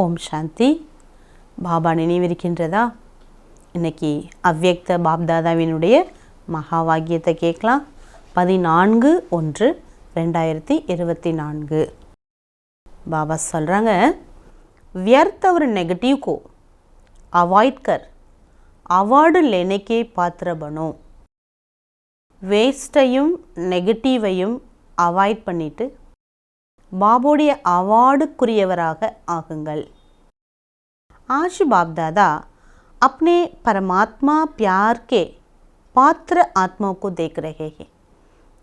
ஓம் சாந்தி பாபா நினைவிருக்கின்றதா இன்னைக்கு அவ்யக்த பாப்தாதாவினுடைய மகா வாக்கியத்தை கேட்கலாம் பதினான்கு ஒன்று ரெண்டாயிரத்தி இருபத்தி நான்கு बाबा சொல்கிறாங்க व्यर्थ और नेगेटिव को अवॉइड कर अवार्ड लेने के पात्र बनो வேஸ்ட்டையும் நெகட்டிவையும் அவாய்ட் பண்ணிட்டு பாபோடைய அவார்டுக்குரியவராக ஆகுங்கள் आज बाप दादा अपने परमात्मा प्यार के पात्र आत्माओं को देख रहे हैं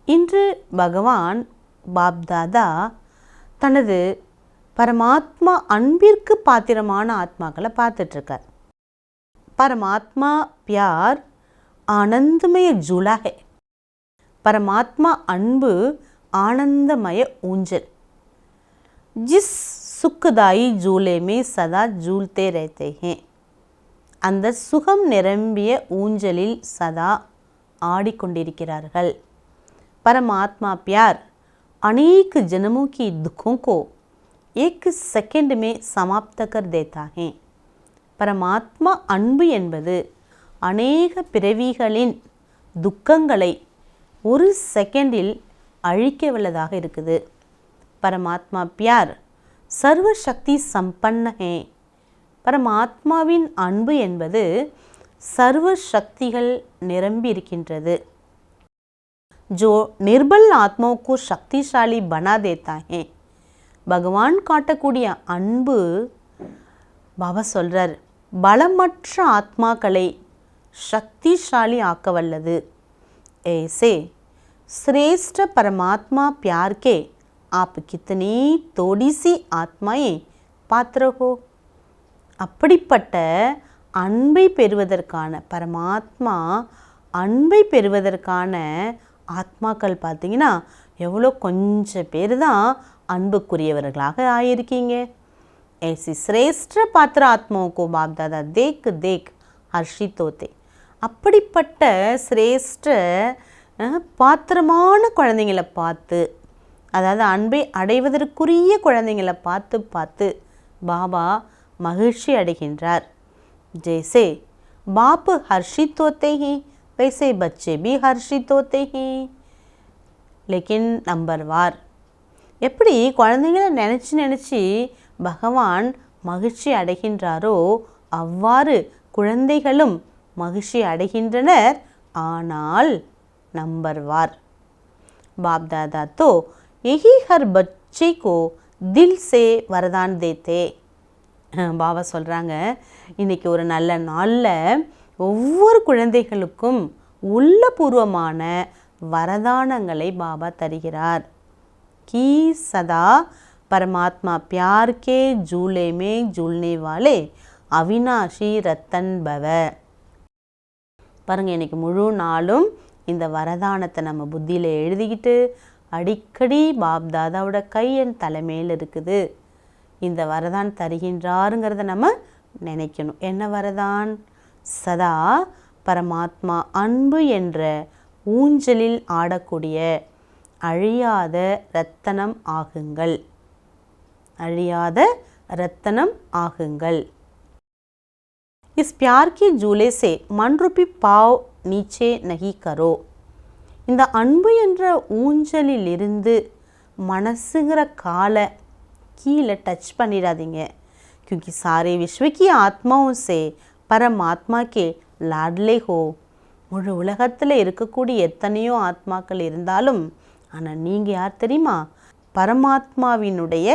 இன்று பகவான் பாப் தாதா தனது பரமாத்மா அன்பிற்கு பாத்திரமான ஆத்மாக்களை பார்த்துட்ருக்கார் பரமாத்மா பியார் ஆனந்தமய ஜூலா है परमात्मा அன்பு ஆனந்தமய ஊஞ்சல் जिस सुखदाई झूले में सदा झूलते रहते हैं அந்த சுகம் நிரம்பிய ஊஞ்சலில் சதா ஆடிக்கொண்டிருக்கிறார்கள் परमात्मा प्यार अनेक जन्मों की दुखों को एक सेकंड में समाप्त कर देता है பரமாத்மா அன்பு என்பது அநேக பிறவிகளின் துக்கங்களை ஒரு செகண்டில் அழிக்க வல்லதாக இருக்குது பரமாத்மா பியார் சர்வ சக்தி சம்பன்ன ஹே பரமாத்மாவின் அன்பு என்பது சர்வ சக்திகள் நிரம்பி இருக்கின்றது जो निर्बल आत्माओं को शक्तिशाली बना देता है பகவான் காட்டக்கூடிய அன்பு பாபா சொல்றார் பலமற்ற ஆத்மாக்களை சக்திசாலி ஆக்க வல்லது ऐसे श्रेष्ठ परमात्मा प्यार के आप कितनी थोड़ी सी आत्माएं पात्र हो அப்படிப்பட்ட அன்பை பெறுவதற்கான பரமாத்மா அன்பை பெறுவதற்கான ஆத்மாக்கள் பார்த்தீங்கன்னா எவ்வளோ கொஞ்சம் பேர் தான் அன்புக்குரியவர்களாக ஆயிருக்கீங்க ऐसी श्रेष्ठ पात्र आत्माओं को बाप दादा देख देख हर्षित होते அப்படிப்பட்ட சிரேஷ்ட அஹ், பாத்திரமான குழந்தைங்களை பார்த்து அதாவது அன்பை அடைவதற்குரிய குழந்தைங்களை பார்த்து பார்த்து பாபா மகிழ்ச்சி அடைகின்றார் जैसे बाप हर्षित होते हैं वैसे बच्चे भी हर्षित होते हैं लेकिन नंबर वार எப்படி குழந்தைங்களை நினச்சி நினச்சி பகவான் மகிழ்ச்சி அடைகின்றாரோ அவ்வாறு குழந்தைகளும் மகிழ்ச்சி அடைகின்றனர் ஆனால் நம்பர் வார் बाप दादा तो यही हर बच्चे को दिल से वरदान देते அஹ் பாபா சொல்கிறாங்க இன்றைக்கி ஒரு நல்ல நாளில் ஒவ்வொரு குழந்தைகளுக்கும் உள்ளபூர்வமான வரதானங்களை பாபா தருகிறார் कि सदा परमात्मा प्यार के झूले में झूलने वाले அவினாஷி ரத்தன் பவ பாருங்க இன்னைக்கு முழு நாளும் இந்த வரதானத்தை நம்ம புத்தியில் எழுதிக்கிட்டு அடிக்கடி பாப் தாதாவோட கை என் தலைமையில் இருக்குது இந்த வரதான் தருகின்றாருங்கிறத நம்ம நினைக்கணும் என்ன வரதான் சதா பரமாத்மா அன்பு என்ற ஊஞ்சலில் ஆடக்கூடிய அழியாத ரத்தனம் ஆகுங்கள் அழியாத ரத்தனம் ஆகுங்கள் इस प्यार के झूले से मन रूपी पाव नीचे नहीं करो இந்த அன்பு என்ற ஊஞ்சலில் இருந்து மனசுங்கிற காலை கீழே டச் பண்ணிடாதீங்க क्योंकि सारे विश्व की आत्माओं से परमात्मा के लाडले हो முழு உலகத்தில் இருக்கக்கூடிய எத்தனையோ ஆத்மாக்கள் இருந்தாலும் ஆனால் நீங்கள் யார் தெரியுமா பரமாத்மாவினுடைய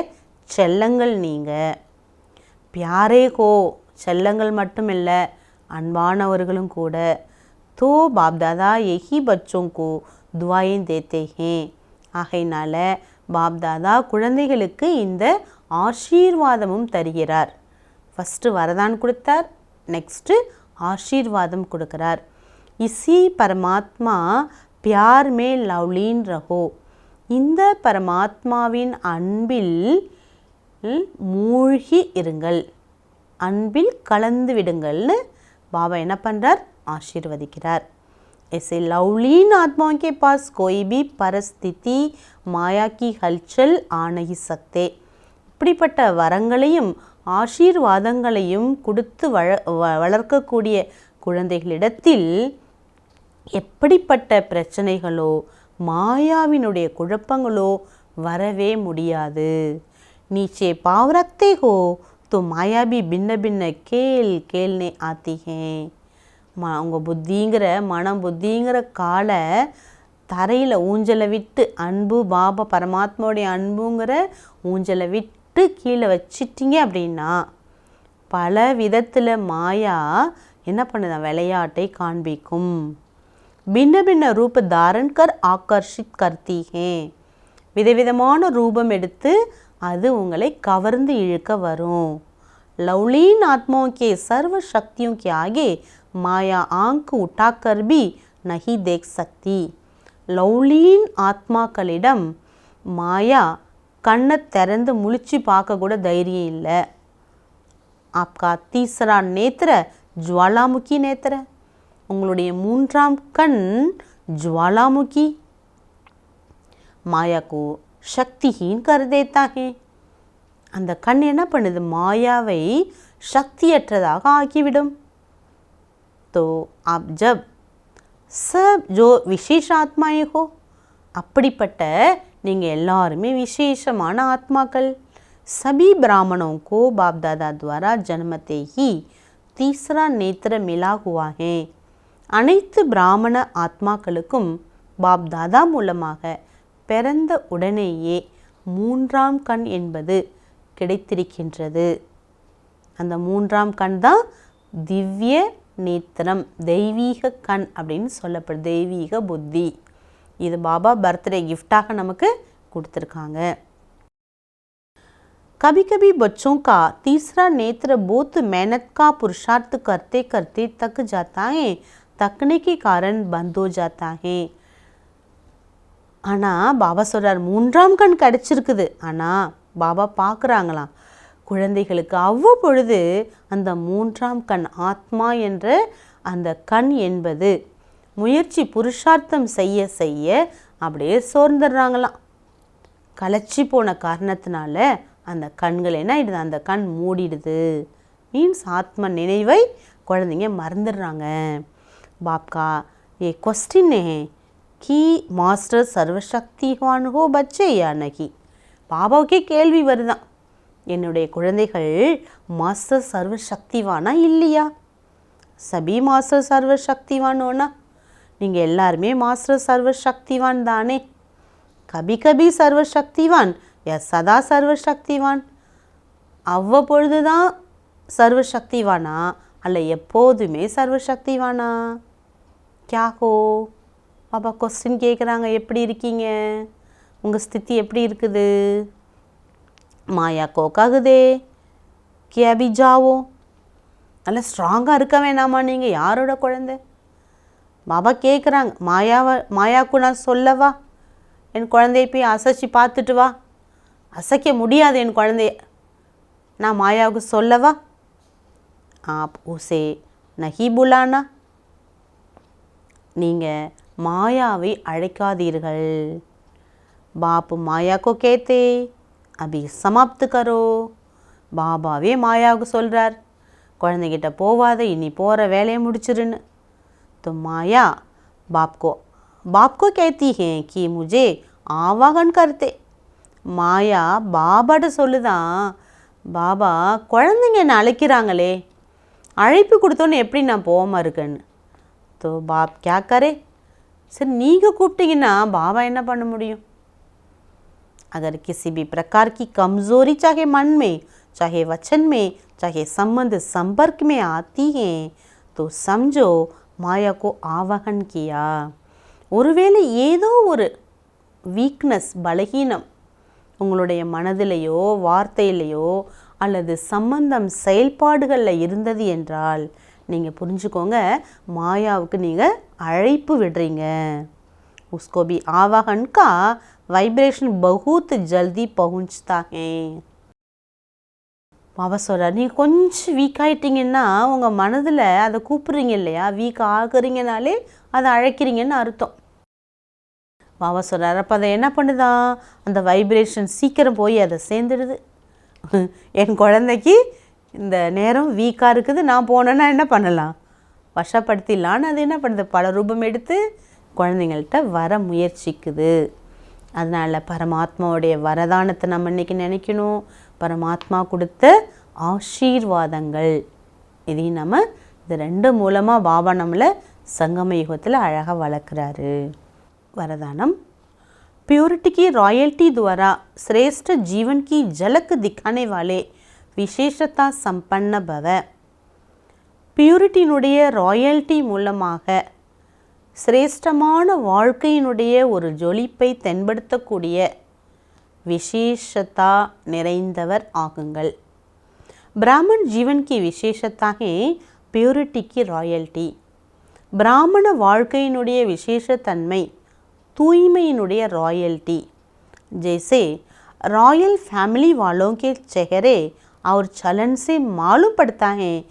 செல்லங்கள் நீங்கள் பியாரே கோ செல்லங்கள் மட்டும் இல்லை அன்பானவர்களும் கூட தோ பாப் தாதா எஹி பச்சோं को दुआएं देते हैं ஆகையினால பாப் தாதா குழந்தைகளுக்கு இந்த ஆசீர்வாதமும் தருகிறார் ஃபஸ்ட்டு வரதான் கொடுத்தார் நெக்ஸ்ட்டு ஆசீர்வாதம் கொடுக்கிறார் இசி பரமாத்மா பியார் மே லவ்லீன் ரஹோ இந்த பரமாத்மாவின் அன்பில் மூழ்கி இருங்கள் அன்பில் கலந்து விடுங்கள்னு பாபா என்ன பண்ணுறார் ஆசீர்வதிக்கிறார் ऐसे लवलीन आत्माओं के पास कोई भी परिस्थिति माया की हलचल आ नहीं सकते இப்படிப்பட்ட வரங்களையும் ஆசீர்வாதங்களையும் கொடுத்து வள வ- வளர்க்கக்கூடிய குழந்தைகளிடத்தில் எப்படிப்பட்ட பிரச்சனைகளோ மாயாவினுடைய குழப்பங்களோ வரவே முடியாது नीचे पाव रखते हो तो माया भी भिन्न भिन्न खेल खेलने आती हैं ம உங்கள் புத்திங்கிற மனம் புத்திங்கிற காலை தரையில் ஊஞ்சலை விட்டு அன்பு பாபா பரமாத்மாவுடைய அன்புங்கிற ஊஞ்சலை விட்டு கீழே வச்சிட்டிங்க அப்படின்னா பல விதத்தில் மாயா என்ன பண்ணுதான் விளையாட்டை காண்பிக்கும். பின்ன பின்ன ரூப தாரன்கர் ஆக்கர்ஷித் கர்த்தீகே. விதவிதமான ரூபம் எடுத்து அது உங்களை கவர்ந்து இழுக்க வரும். லவ்லீன் ஆத்மாவும் கே சர்வ சக்தியும் கே ஆகே माया ஆங்கு உட்டாக்கர்பி நகி தேக் சக்தி. லவ்லீன் ஆத்மாக்களிடம் மாயா கண்ணை திறந்து முழிச்சு பார்க்க கூட தைரியம் இல்லை. ஆப்கா தீசரா நேத்திர ஜுவாலாமுகி நேத்திர. உங்களுடைய மூன்றாம் கண் ஜுவாலாமுகி. மாயாக்கு சக்திஹீன் கருதேத்தாகே. அந்த கண் என்ன பண்ணுது? மாயாவை சக்தியற்றதாக ஆக்கிவிடும். तो आप जब सब जो विशेष आत्माएं हो அப்படிப்பட்ட நீங்கள் எல்லாருமே விசேஷமான ஆத்மாக்கள் सभी ब्राह्मणों को बाप दादा द्वारा जन्मते ही तीसरा नेत्र मिला हुआ है அனைத்து பிராமண ஆத்மாக்களுக்கும் பாப் தாதா மூலமாக பிறந்த உடனேயே மூன்றாம் கண் என்பது கிடைத்திருக்கின்றது அந்த மூன்றாம் கண் தான் திவ்ய நேத்திரம் தெய்வீக கண் அப்படின்னு சொல்லப்படுது தெய்வீக புத்தி இது பாபா பர்த்டே கிஃப்டாக நமக்கு கொடுத்துருக்காங்க कभी कभी बच्चों का तीसरा नेत्र बहुत मेहनत का पुरुषार्थ करते करते तक जाता है तकने के कारण बंद हो जाता है ஆனால் பாபா சொல்கிறார் மூன்றாம் கண் கிடச்சிருக்குது ஆனால் பாபா பார்க்குறாங்களாம் குழந்தைகளுக்கு அவ்வப்பொழுது அந்த மூன்றாம் கண் ஆத்மா என்ற அந்த கண் என்பது முயற்சி புருஷார்த்தம் செய்ய செய்ய அப்படியே சோர்ந்துடுறாங்களாம். களைச்சி போன காரணத்தினால அந்த கண்கள் என்ன ஆகிடுது அந்த கண் மூடிடுது. மீன்ஸ் ஆத்ம நினைவை குழந்தைங்க மறந்துடுறாங்க. பாப்கா ஏ கொஸ்டின் கி மாஸ்டர் சர்வசக்திவான் ஹோ பச்சே யானகி பாபாவுக்கே கேள்வி வருதான். என்னுடைய குழந்தைகள் மாஸ்டர் சர்வ சக்திவானா இல்லையா? சபி மாஸ்டர் சர்வ சக்திவானோனா நீங்கள் எல்லாருமே மாஸ்டர் சர்வ சக்திவான் தானே. கபி கபி சர்வசக்திவான் யா சதா சர்வ சக்திவான் அவ்வப்பொழுது தான் சர்வசக்திவானா? அல்ல எப்போதுமே சர்வ சக்திவானா கியாகோ? பாப்பா கொஸ்டின் கேட்குறாங்க எப்படி இருக்கீங்க? உங்கள் ஸ்தித்தி எப்படி இருக்குது? மாயா கோ ககுதே கே அபி ஜாவோ. நல்லா ஸ்ட்ராங்காக இருக்க வேணாமா நீங்கள் யாரோட குழந்தை? பாபா கேட்குறாங்க மாயாவை மாயாவுக்கு நான் சொல்லவா என் குழந்தைய போய் அசைச்சு பார்த்துட்டு வா. அசைக்க முடியாது என் குழந்தைய. நான் மாயாவுக்கு சொல்லவா ஆப் உசே நஹி புலானா நீங்கள் மாயாவை அழைக்காதீர்கள். பாப்பு மாயாக்கோ கேத்தே. அபி சமாப்து கரோ பாபாவே மாயாவுக்கு சொல்கிறார் குழந்தைகிட்ட போவாத இனி போகிற வேலையை முடிச்சிருன்னு तो माया बाप को बाप को कहती है कि मुझे आवाहन करते மாயா பாபாட்ட சொல்லுதான் பாபா குழந்தைங்க என்னை அழைக்கிறாங்களே அழைப்பு கொடுத்தோன்னே எப்படி நான் போகாமல் இருக்கேன்னு தோ பாப் கே கரே சரி நீங்கள் கூப்பிட்டீங்கன்னா பாபா என்ன பண்ண முடியும் अगर किसी भी प्रकार की कमज़ोरी चाहे मन में चाहे वचन में चाहे संबंध संपर्क में आती है तो समझो மாயா को ஆவகன் கியா ஒருவேளை ஏதோ ஒரு வீக்னஸ் பலகீனம் உங்களுடைய மனதிலேயோ வார்த்தையிலையோ அல்லது சம்பந்தம் செயல்பாடுகளில் இருந்தது என்றால் நீங்கள் புரிஞ்சுக்கோங்க மாயாவுக்கு நீங்கள் அழைப்பு விடுறீங்க उसको भी आवाहन का वाइब्रेशन बहुत जल्दी पहुंचता है பாபா சொல்கிறார் நீங்கள் கொஞ்சம் வீக் ஆயிட்டீங்கன்னா உங்கள் மனதில் அதை கூப்பிட்றீங்க இல்லையா வீக் ஆகுறீங்கனாலே அதை அழைக்கிறீங்கன்னு அர்த்தம் பாபா சொல்கிறார் அப்போ அதை என்ன பண்ணுதான் அந்த வைப்ரேஷன் சீக்கிரம் போய் அதை சேர்ந்துடுது என் குழந்தைக்கு இந்த நேரம் வீக்காக இருக்குது நான் போனேன்னா என்ன பண்ணலாம் வசப்படுத்திடலான்னு அது என்ன பண்ணுது பல ரூபம் எடுத்து குழந்தைங்கள்ட்ட வர முயற்சிக்குது அதனால் பரமாத்மாவுடைய வரதானத்தை நம்ம இன்றைக்கி நினைக்கணும் பரமாத்மா கொடுத்த ஆசீர்வாதங்கள் இதையும் நம்ம இது ரெண்டு மூலமாக பாபா நம்மளை சங்கம யுகத்தில் அழகாக வளர்க்குறாரு वरदानम प्योरिटी की रॉयल्टी द्वारा श्रेष्ठ जीवन की झलक दिखाने वाले விசேஷத்தா சம்பன்ன பவ பியூரிட்டியினுடைய ராயல்ட்டி மூலமாக சிரேஷ்டமான வாழ்க்கையினுடைய ஒரு ஜொலிப்பை தென்படுத்தக்கூடிய விசேஷத்தா நிறைந்தவர் ஆகுங்கள். பிராமண் ஜீவன்கி விசேஷத்தாகே பியூரிட்டிக்கு ராயல்டி பிராமண வாழ்க்கையினுடைய விசேஷத்தன்மை தூய்மையினுடைய ராயல்டி जैसे ராயல் ஃபேமிலி वालों के அவர் और चलन से मालूम ராயல்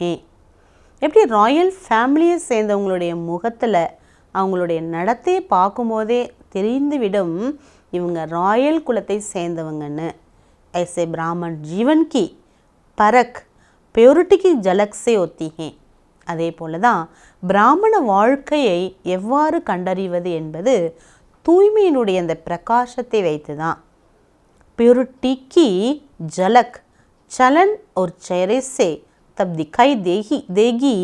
है எப்படி ராயல் ஃபேமிலியை சேர்ந்தவங்களுடைய முகத்தில் அவங்களுடைய நடத்தையை பார்க்கும்போதே தெரிந்துவிடும் இவங்க ராயல் குலத்தை சேர்ந்தவங்கன்னு ऐसे ब्राह्मण जीवन की परख प्योरिटी की झलक से होती है அதே போல தான் பிராமண வாழ்க்கையை எவ்வாறு கண்டறிவது என்பது தூய்மையினுடைய அந்த பிரகாசத்தை வைத்து தான் प्योरिटी की झलक चलन और चेहरे से तब दिखाई देगी देगी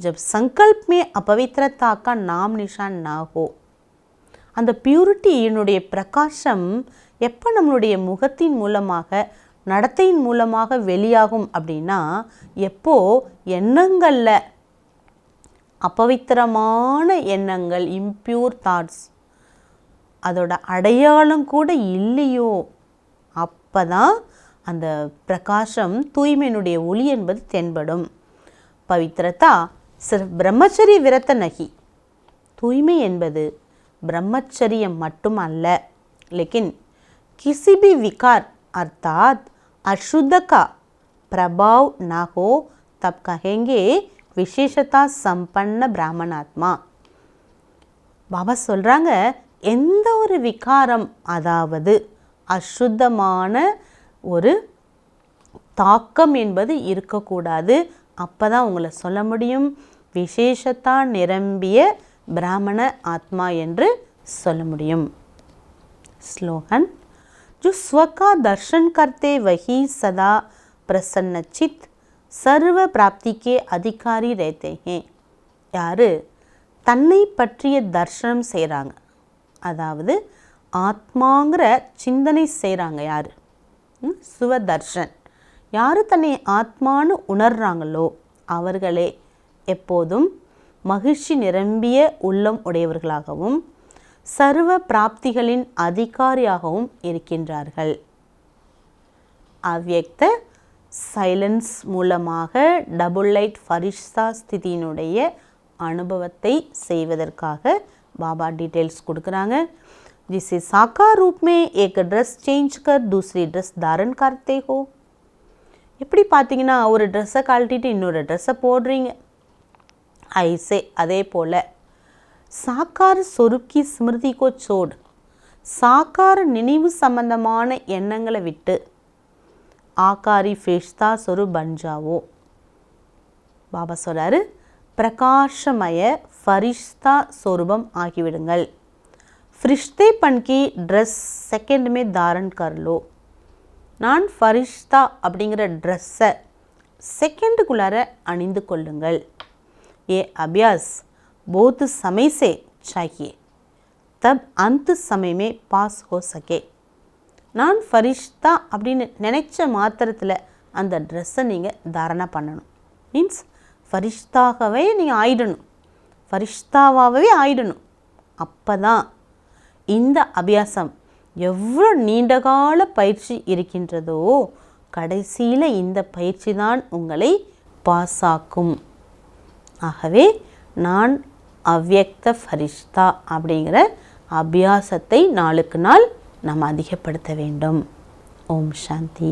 जब संकल्प में अपवित्रता का नाम निशान ना हो அந்த பியூரிட்டியினுடைய பிரகாசம் எப்போ நம்மளுடைய முகத்தின் மூலமாக நடத்தையின் மூலமாக வெளியாகும் அப்படின்னா எப்போ எண்ணங்களில் அபவித்திரமான எண்ணங்கள் இம்ப்யூர் தாட்ஸ் அதோட அடையாளம் கூட இல்லையோ அப்போ தான் அந்த பிரகாசம் தூய்மையினுடைய ஒளி என்பது தென்படும். பவித்ரதா சிர் பிரம்மச்சரிய விரத்த நகி. தூய்மை என்பது பிரம்மச்சரியம் மட்டும் அல்ல லேக்கின் கிசிபி விகார் அர்த்தாத் அசுத்தகா பிரபாவ் நாகோ தப் கஹேங்கே விசேஷத்தா சம்பன்ன பிராமணாத்மா. பாபா சொல்கிறாங்க எந்த ஒரு விகாரம் அதாவது அசுத்தமான ஒரு தாக்கம் என்பது இருக்கக்கூடாது அப்போ தான் உங்களை சொல்ல முடியும் விசேஷத்தா நிரம்பிய பிராமண ஆத்மா என்று சொல்ல முடியும் ஸ்லோகன் जो स्व का दर्शन करते वही सदा प्रसन्नचित सर्व प्राप्ति के अधिकारी रहते हैं யார் தன்னை பற்றிய தர்ஷனம் செய்கிறாங்க அதாவது ஆத்மாங்கிற சிந்தனை செய்கிறாங்க யார் சுவதர்ஷன். யார் தன்னை ஆத்மான்னு உணர்றாங்களோ அவர்களே எப்போதும் மகிழ்ச்சி நிரம்பிய உள்ளம் உடையவர்களாகவும் சர்வ பிராப்திகளின் அதிகாரியாகவும் இருக்கின்றார்கள். அவ்வக்த சைலன்ஸ் மூலமாக டபுள் லைட் ஃபரிஷ்தா ஸ்திதியினுடைய அனுபவத்தை செய்வதற்காக பாபா டீட்டெயில்ஸ் கொடுக்குறாங்க. जिसे साकार रूप में एक ड्रेस चेंज कर दूसरी ड्रेस धारण करते हो எப்படி பார்த்தீங்கன்னா ஒரு ட்ரெஸ்ஸை கழட்டிட்டு இன்னொரு ட்ரெஸ்ஸை போடுறீங்க ஐசே அதே போல் சாக்கார சொருக்கி ஸ்மிருதி கோ சோடு சாக்கார நினைவு சம்பந்தமான எண்ணங்களை விட்டு ஆக்காரி ஃபேஷ்தா சொரு பஞ்சாவோ பாபா சொல்கிறாரு பிரகாஷமய ஃபரிஷ்தா சொரூபம் ஆகிவிடுங்கள் फरिश्तेपन की ட்ரெஸ் सेकंड தாரன் धारण நான் ஃபரிஷ்தா அப்படிங்கிற ட்ரெஸ்ஸை செகண்டுக்குள்ளார அணிந்து கொள்ளுங்கள் ஏ அபியாஸ் போத்து சமைசே சாகியே தப் அந்த சமயமே பாஸ் ஹோ சகே நான் ஃபரிஷ்தா அப்படின்னு நினச்ச மாத்திரத்தில் அந்த ட்ரெஸ்ஸை நீங்கள் தாரணை பண்ணணும் மீன்ஸ் ஃபரிஷ்தாகவே நீங்கள் ஆயிடணும் ஃபரிஷ்தாவாகவே ஆயிடணும் அப்போ தான் இந்த அபியாசம் எவ்வளோ நீண்டகால பயிற்சி இருக்கின்றதோ கடைசியில் இந்த பயிற்சி தான் உங்களை பாஸாக்கும் ஆகவே நான் அவ்வக்த ஃபரிஷ்தா அப்படிங்கிற அபியாசத்தை நாளுக்கு நாள் நாம் அதிகப்படுத்த வேண்டும். ஓம் சாந்தி.